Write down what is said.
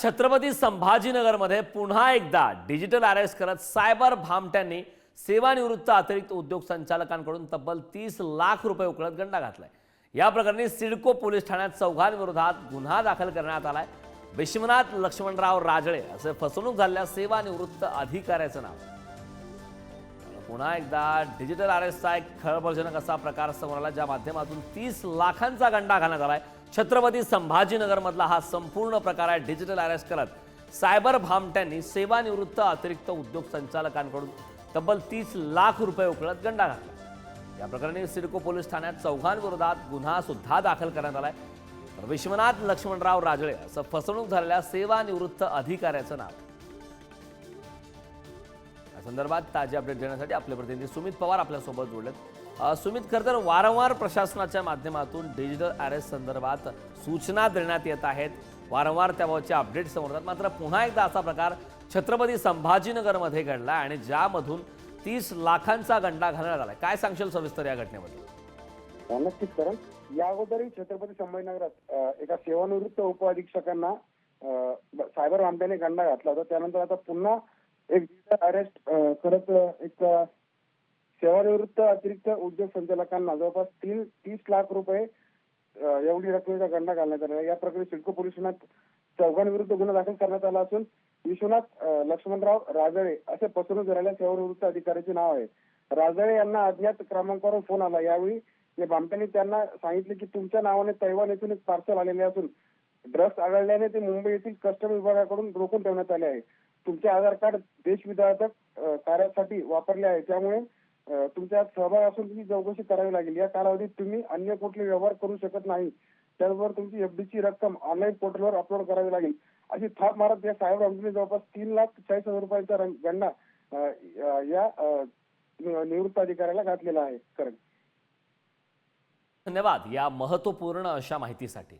छत्रपती संभाजीनगरमध्ये पुन्हा एकदा डिजिटल अरेस्ट करत सायबर भामट्यांनी सेवानिवृत्त अतिरिक्त उद्योग संचालकांकडून तब्बल तीस लाख रुपये उकळत गंडा घातलाय. या प्रकरणी सिडको पोलीस ठाण्यात चौघांविरोधात गुन्हा दाखल करण्यात आलाय. विश्वनाथ लक्ष्मणराव राजळे असे फसवणूक झालेल्या सेवानिवृत्त अधिकाऱ्याचं नाव. पुन्हा एकदा डिजिटल अरेस्टचा एक खळबळजनक असा प्रकार समोर आला ज्या माध्यमातून तीस लाखांचा गंडा घालण्यात आलाय. छत्रपती संभाजीनगरमधला हा संपूर्ण प्रकार आहे. डिजिटल अरेस्ट करत सायबर भामट्यांनी सेवानिवृत्त अतिरिक्त उद्योग संचालकांकडून तब्बल तीस लाख रुपये उकळत गंडा घातला. या प्रकरणी सिडको पोलीस ठाण्यात चौघांविरोधात गुन्हा सुद्धा दाखल करण्यात आलाय. तर विश्वनाथ लक्ष्मणराव राजळे असं फसवणूक झालेल्या सेवानिवृत्त अधिकाऱ्याचं नाव. या संदर्भात ताजे अपडेट देण्यासाठी आपले प्रतिनिधी सुमित पवार आपल्यासोबत जोडलेत. सुमित खरं तर वारंवार प्रशासनाच्या माध्यमातून डिजिटल अरेस्ट संदर्भात सूचना देण्यात येत आहेत. वारंवार त्याबाबतचे अपडेट समोर येतात. मात्र पुन्हा एकदा असा प्रकार छत्रपती संभाजीनगरमध्ये घडला आणि ज्यामधून तीस लाखांचा गंडा घालण्यात आला. काय सांगशील सविस्तर या घटनेबद्दल? हो, नक्कीच कारण या अगोदरही छत्रपती संभाजीनगरात एका सेवानिवृत्त उपअधीक्षकांना सायबर वामट्याने गंडा घातला होता. त्यानंतर आता पुन्हा एक अरेस्ट करत एक सेवानिवृत्त अतिरिक्त उद्योग संचालकांना जवळपास तीन तीस लाख रुपये एवढी रकमेचा गंडा घालण्यात आला आहे. या प्रकरणी सिडको पोलीस ठाण्यात चौघांविरुद्ध गुन्हा दाखल करण्यात आला असून विश्वनाथ लक्ष्मणराव राजळे असे पसरून झालेल्या सेवानिवृत्त अधिकाऱ्याचे नाव आहे. राजळे यांना अज्ञात क्रमांकावरून फोन आला. यावेळी या भामट्यांनी त्यांना सांगितले की तुमच्या नावाने तैवान येथून एक पार्सल आलेले असून ड्रग्स आढळल्याने ते मुंबई येथील कस्टम विभागाकडून रोखून ठेवण्यात आले आहे. तुमचे आधार कार्ड देशविधारक अ, कार्यासाठी वापरले आहे. त्यामुळे तुमच्या सहभाग असून तुम्ही चौकशी करावी लागेल. या कालावधीत तुम्ही अन्य कुठले व्यवहार करू शकत नाही. त्याचबरोबर तुमची एफडीची रक्कम ऑनलाईन पोर्टलवर अपलोड करावी लागेल. अशी थाप मारत या साहेब रामजीने जवळपास तीन लाख चाळीस हजार रुपयांचा गंडा या निवृत्त अधिकाऱ्याला घातलेला आहे. करण धन्यवाद. या महत्त्वपूर्ण अशा माहितीसाठी.